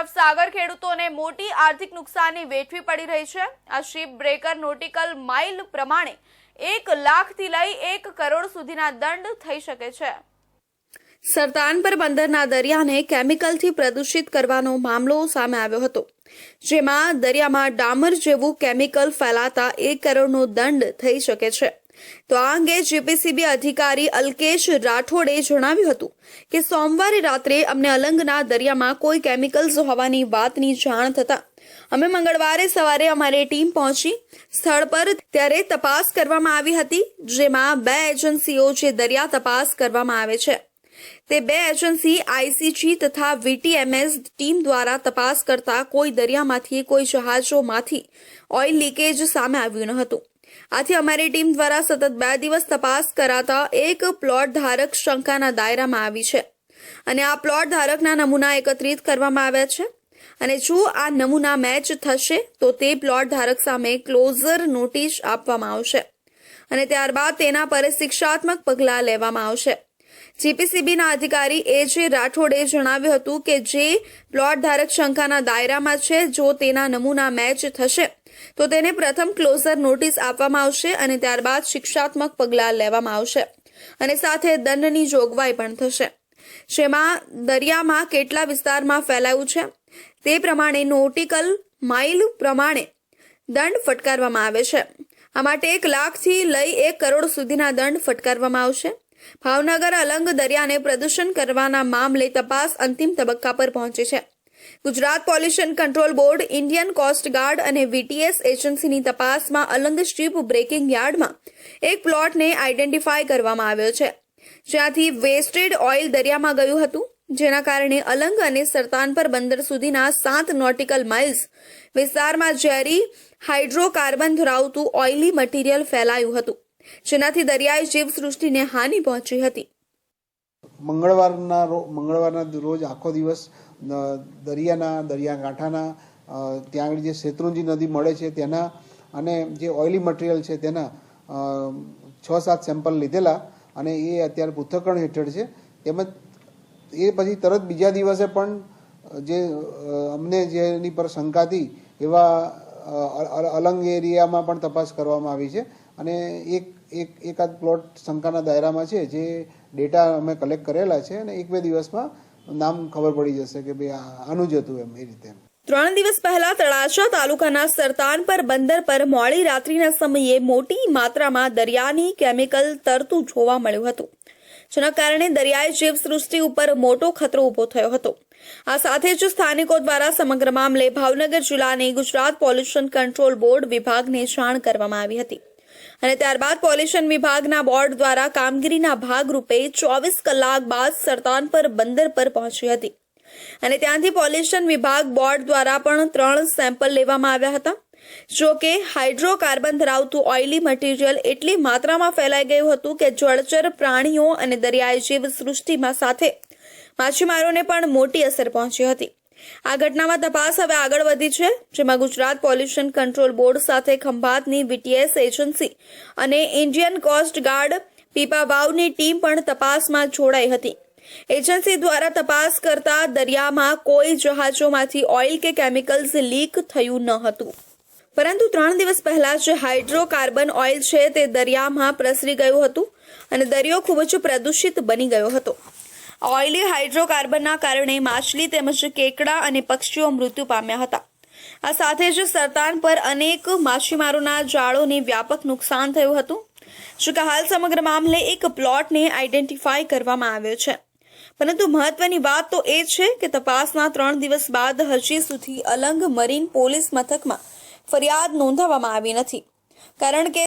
તરફ સાગર ખેડૂતોને મોટી આર્થિક નુકસાની વેઠવી પડી રહી છે. આ શિપ બ્રેકર નોટિકલ માઇલ પ્રમાણે એક લાખથી લઈ એક કરોડ સુધીના દંડ થઈ શકે છે. સરતાનપર બંદરના દરિયાને કેમિકલથી પ્રદૂષિત કરવાનો મામલો સામે આવ્યો હતો, જેમાં દરિયામાં ડામર જેવું કેમિકલ ફેલાતા એક કરોડનો દંડ થઈ શકે છે. તો આ અંગે જીપીસીબી અધિકારી અલ્કેશ રાઠોડે જણાવ્યું હતું કે સોમવારે રાત્રે અમને અલંગના દરિયામાં કોઈ કેમિકલ્સ હોવાની વાતની જાણ થતા અમે મંગળવારે સવારે અમારી ટીમ પહોંચી સ્થળ પર ત્યારે તપાસ કરવામાં આવી હતી, જેમાં બે એજન્સીઓ જે દરિયા તપાસ કરવામાં આવે છે. તે બે એજન્સી આઈસીજી તથા વીટીએમએસ ટીમ દ્વારા તપાસ કરતા કોઈ દરિયામાંથી કોઈ જહાજોમાંથી ઓઇલ લીકેજ સામે આવ્યું ન હતું. આથી અમારી ટીમ દ્વારા સતત બે દિવસ તપાસ કરાતા એક પ્લોટ ધારક શંકાના દાયરામાં આવી છે. અને આ પ્લોટ ધારકના નમૂના એકત્રિત કરવામાં આવ્યા છે. અને જો આ નમૂના મેચ થશે, તો તે પ્લોટ ધારક સામે ક્લોઝર નોટિસ આપવામાં આવશે. અને ત્યારબાદ તેના પર શિક્ષાત્મક પગલાં લેવામાં આવશે. જીપીસીબીના અધિકારી એ જે રાઠોડે જણાવ્યું હતું કે જે પ્લોટ ધારક શંકાના દાયરામાં છે, જો તેના નમૂના મેચ થશે, તો તેને પ્રથમ ક્લોઝર નોટિસ આપવામાં આવશે અને ત્યારબાદ શિક્ષાત્મક પગલાં લેવામાં આવશે અને સાથે દંડની જોગવાઈ પણ થશે. જેમાં દરિયામાં કેટલા વિસ્તારમાં ફેલાયું છે, તે પ્રમાણે નોટિકલ માઇલ પ્રમાણે દંડ ફટકારવામાં આવે છે. આ માટે એક લાખથી લઈ એક કરોડ સુધીના દંડ ફટકારવામાં આવશે. ભાવનગર અલંગ દરિયાને પ્રદૂષણ કરવાના મામલે તપાસ અંતિમ તબક્કા પર પહોંચી છે. Gujarat pollution control board, Indian coast guard અને વીટીએસ એજન્સીની તપાસમાં અલંગ શિપ બ્રેકિંગ યાર્ડમાં એક પ્લોટને આઈડેન્ટિફાય કરવામાં આવ્યો છે. જ્યાંથી વેસ્ટેડ ઓઇલ દરિયામાં ગયું હતું, જેના કારણે અલંગ અને સરતાનપર બંદર સુધીના સાત નોટિકલ માઇલ્સ વિસ્તારમાં ઝેરી હાઇડ્રોકાર્બન ધરાવતું ઓઇલી મટીરિયલ ફેલાયું હતું. જેનાથી દરિયાઈ જીવસૃષ્ટિને હાનિ પહોંચી હતી. મંગળવારના મંગળવારના રોજ આખો દિવસ દરિયાના, દરિયાકાંઠાના ત્યાં આગળ જે શેત્રુંજી નદી મળે છે તેના અને જે ઓઇલી મટીરિયલ છે તેના છ સાત સેમ્પલ લીધેલા અને એ અત્યારે પૃથ્થકરણ હેઠળ છે. તેમજ એ પછી તરત બીજા દિવસે પણ જે અમને જેની પર શંકા હતી એવા અલંગ એરિયામાં પણ તપાસ કરવામાં આવી છે. અને એક એક, એકાદ પ્લોટ શંકાના દાયરામાં છે, જે ડેટા અમે કલેક્ટ કરેલા છે અને એક બે દિવસમાં નામ ખબર પડી જશે કે ભાઈ આનું જ હતું એમ, એ રીતે ત્રણ દિવસ પહેલા તળાજા તાલુકાના સરતાન પર, બંદર પર મોડી રાત્રિના સમયે મોટી માત્રામાં દરિયાની કેમિકલ તરતું જોવા મળ્યું હતું, જેના કારણે દરિયાઈ જીવસૃષ્ટિ ઉપર મોટો ખતરો ઊભો થયો હતો. આ સાથે જ સ્થાનિકો દ્વારા સમગ્ર મામલે ભાવનગર જિલ્લાની ગુજરાત પોલ્યુશન કંટ્રોલ બોર્ડ વિભાગને જાણ કરવામાં આવી હતી. અને ત્યારબાદ પોલ્યુશન વિભાગના બોર્ડ દ્વારા કામગીરીના ભાગરૂપે ચોવીસ કલાક બાદ સરતાન પર બંદર પર પહોંચી હતી. અને ત્યાંથી પોલ્યુશન વિભાગ બોર્ડ દ્વારા પણ ત્રણ સેમ્પલ લેવામાં આવ્યા હતા. જો કે હાઇડ્રોકાર્બન ધરાવતું ઓઇલી મટીરિયલ એટલી માત્રામાં ફેલાઈ ગયું હતું કે જળચર પ્રાણીઓ અને દરિયાઈ જીવ સૃષ્ટિમાં સાથે માછીમારોને પણ મોટી અસર પહોંચી હતી. આ ઘટનામાં તપાસ હવે આગળ વધી છે, જેમાં ગુજરાત પોલ્યુશન કંટ્રોલ બોર્ડ સાથે ખંભાતની વીટીએસ એજન્સી અને ઇન્ડિયન કોસ્ટ ગાર્ડ પીપાવાવની ટીમ પણ તપાસમાં જોડાઈ હતી. એજન્સી દ્વારા તપાસ કરતા દરિયામાં કોઈ જહાજોમાંથી ઓઇલ કે કેમિકલ્સ લીક થયું ન હતું. પરંતુ ત્રણ દિવસ પહેલા જે હાઇડ્રોકાર્બન ઓઇલ છે તે દરિયામાં પ્રસરી ગયું હતું અને દરિયો ખૂબ જ પ્રદૂષિત બની ગયો હતો. ઓઇલી હાઇડ્રોકાર્બનના કારણે માછલી તેમજ કેકડા અને પક્ષીઓ મૃત્યુ પામ્યા હતા. આ સાથે જ સરતાન પર અનેક માછીમારોના જાળોને વ્યાપક નુકસાન થયું હતું. જો કે હાલ સમગ્ર મામલે એક પ્લોટને આઈડેન્ટિફાય કરવામાં આવ્યો છે. પરંતુ મહત્વની વાત તો એ છે કે તપાસના ત્રણ દિવસ બાદ હજી સુધી અલંગ મરીન પોલીસ મથકમાં ફરિયાદ નોંધાવવામાં આવી નથી. કારણ કે